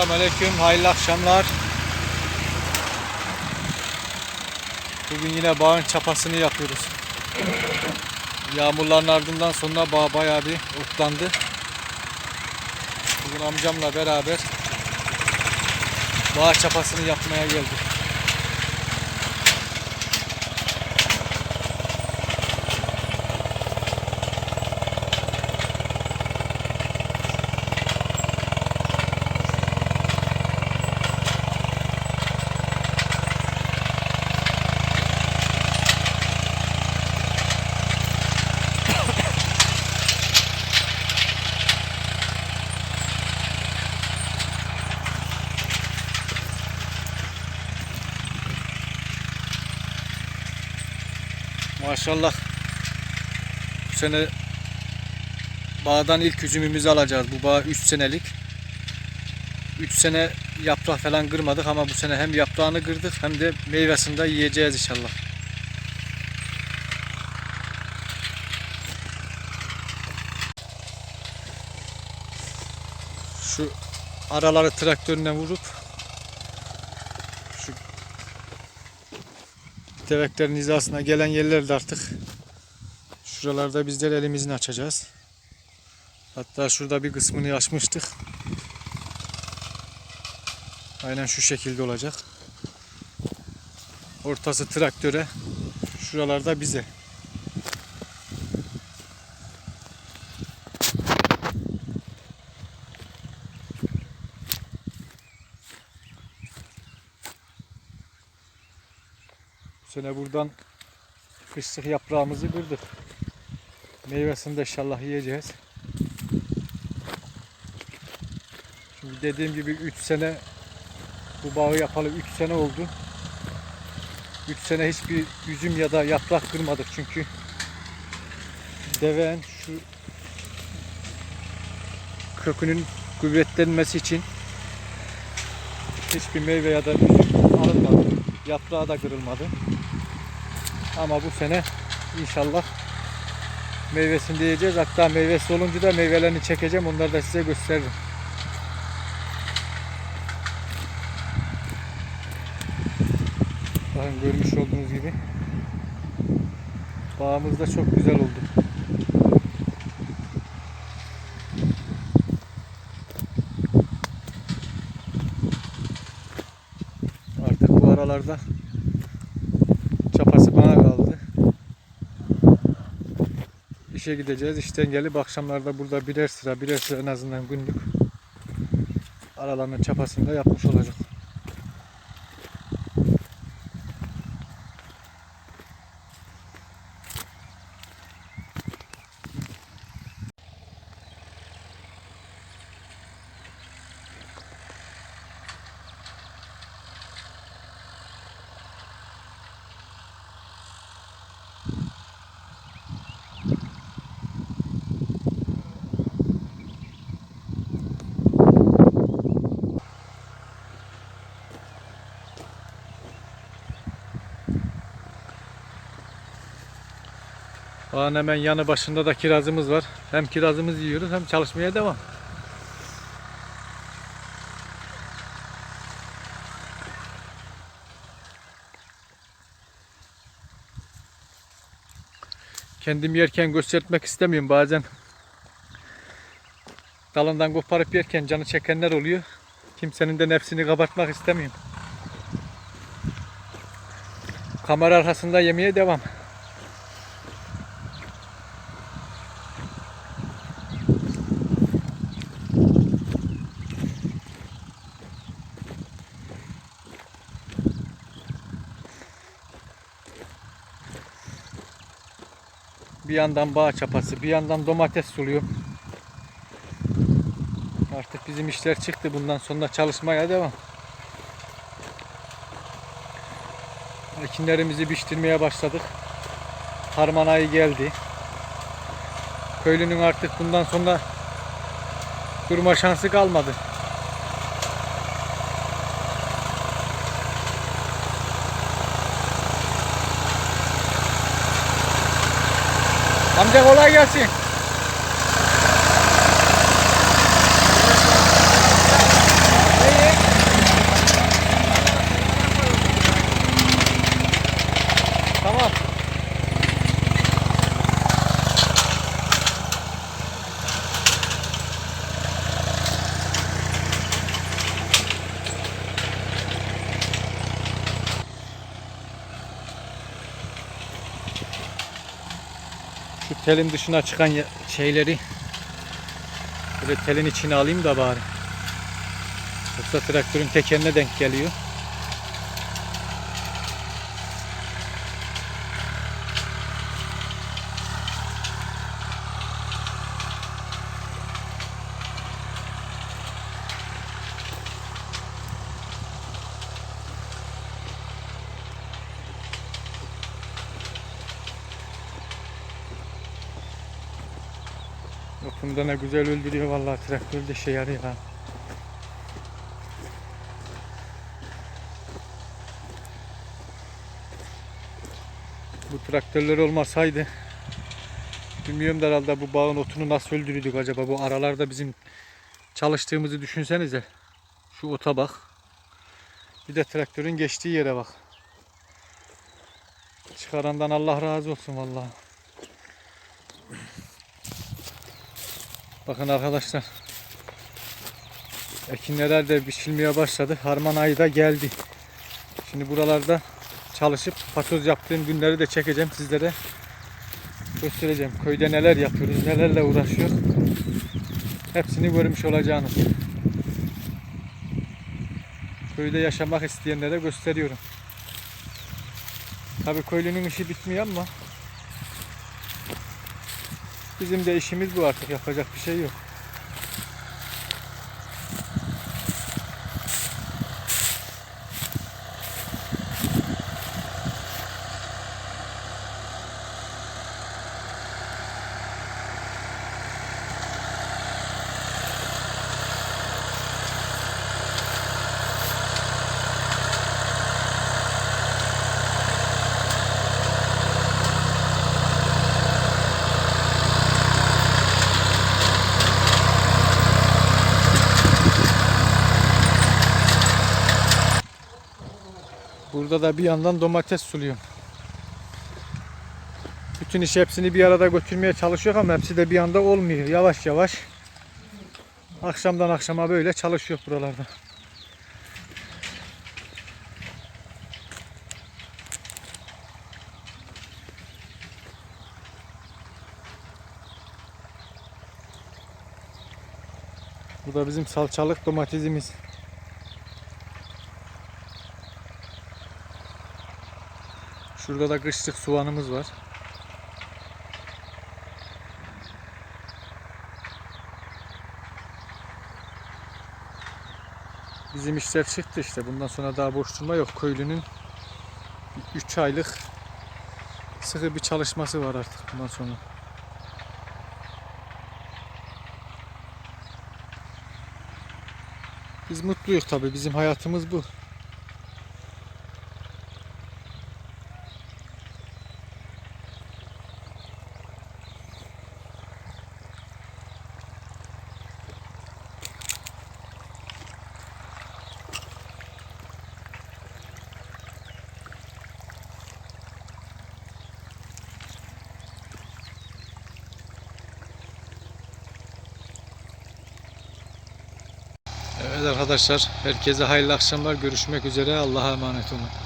Selamünaleyküm, hayırlı akşamlar. Bugün yine bağın çapasını yapıyoruz. Yağmurların ardından sonra bağ bayağı bir otlandı. Bugün amcamla beraber bağ çapasını yapmaya geldik. Maşallah bu sene bağdan ilk üzümümüzü alacağız. Bu bağ 3 senelik. 3 sene yaprak falan kırmadık ama bu sene hem yaprağını kırdık hem de meyvesini de yiyeceğiz inşallah. Şu araları traktörüne vurup deveklerin hizasına gelen yerlerde artık şuralarda bizler elimizini açacağız. Hatta şurada bir kısmını açmıştık. Aynen şu şekilde olacak. Ortası traktöre, şuralarda bize. Sene buradan kışlık yaprağımızı kırdık. Meyvesini de inşallah yiyeceğiz. Şimdi dediğim gibi 3 sene bu bağı yapalı 3 sene oldu. 3 sene hiçbir üzüm ya da yaprak kırmadık çünkü deven şu kökünün kuvvetlenmesi için hiçbir meyve ya da üzüm alınmadı. Yaprağı da kırılmadı. Ama bu sene inşallah meyvesini de yiyeceğiz. Hatta meyvesi olunca da meyvelerini çekeceğim. Onları da size gösteririm. Bakın görmüş olduğunuz gibi bağımız da çok güzel oldu. Artık bu aralarda çapası bana kaldı. İşe gideceğiz. İşten gelip akşamlarda burada birer sıra birer sıra en azından günlük aralarının çapasını da yapmış olacak. Bağın hemen yanı başında da kirazımız var. Hem kirazımızı yiyoruz hem çalışmaya devam. Kendim yerken göstermek istemiyorum bazen. Dalından koparıp yerken canı çekenler oluyor. Kimsenin de nefsini kabartmak istemiyorum. Kamera arkasında yemeye devam. Bir yandan bağ çapası, bir yandan domates suluyor. Artık bizim işler çıktı. Bundan sonra çalışmaya devam. Ekinlerimizi biçtirmeye başladık. Harman ayı geldi. Köylünün artık bundan sonra durma şansı kalmadı. Amca kolay gelsin. Telin dışına çıkan şeyleri böyle telin içine alayım da bari. Yoksa traktörün tekerine denk geliyor. Yapımda ne güzel öldürüyor vallahi traktör de şey yarıyor ha. Bu traktörler olmasaydı bilmiyorum da herhalde bu bağın otunu nasıl öldürüyorduk acaba bu aralarda bizim çalıştığımızı düşünsenize. Şu ota bak. Bir de traktörün geçtiği yere bak. Çıkarandan Allah razı olsun vallahi. Bakın arkadaşlar. Ekinler de biçilmeye başladı. Harman ayı da geldi. Şimdi buralarda çalışıp patoz yaptığım günleri de çekeceğim sizlere. Göstereceğim. Köyde neler yapıyoruz, nelerle uğraşıyor. Hepsini görmüş olacağınız. Köyde yaşamak isteyenlere gösteriyorum. Tabii köylünün işi bitmiyor ama Bizim de işimiz bu artık yapacak bir şey yok. Burada da bir yandan domates suluyorum. Bütün iş hepsini bir arada götürmeye çalışıyor ama hepsi de bir anda olmuyor. Yavaş yavaş. Akşamdan akşama böyle çalışıyor buralarda. Bu da bizim salçalık domatesimiz. Şurada da kışlık soğanımız var. Bizim işler çıktı işte. Bundan sonra daha boş durma yok. Köylünün 3 aylık sıkı bir çalışması var artık bundan sonra. Biz mutluyuz tabii. Bizim hayatımız bu. Evet arkadaşlar, herkese hayırlı akşamlar. Görüşmek üzere. Allah'a emanet olun.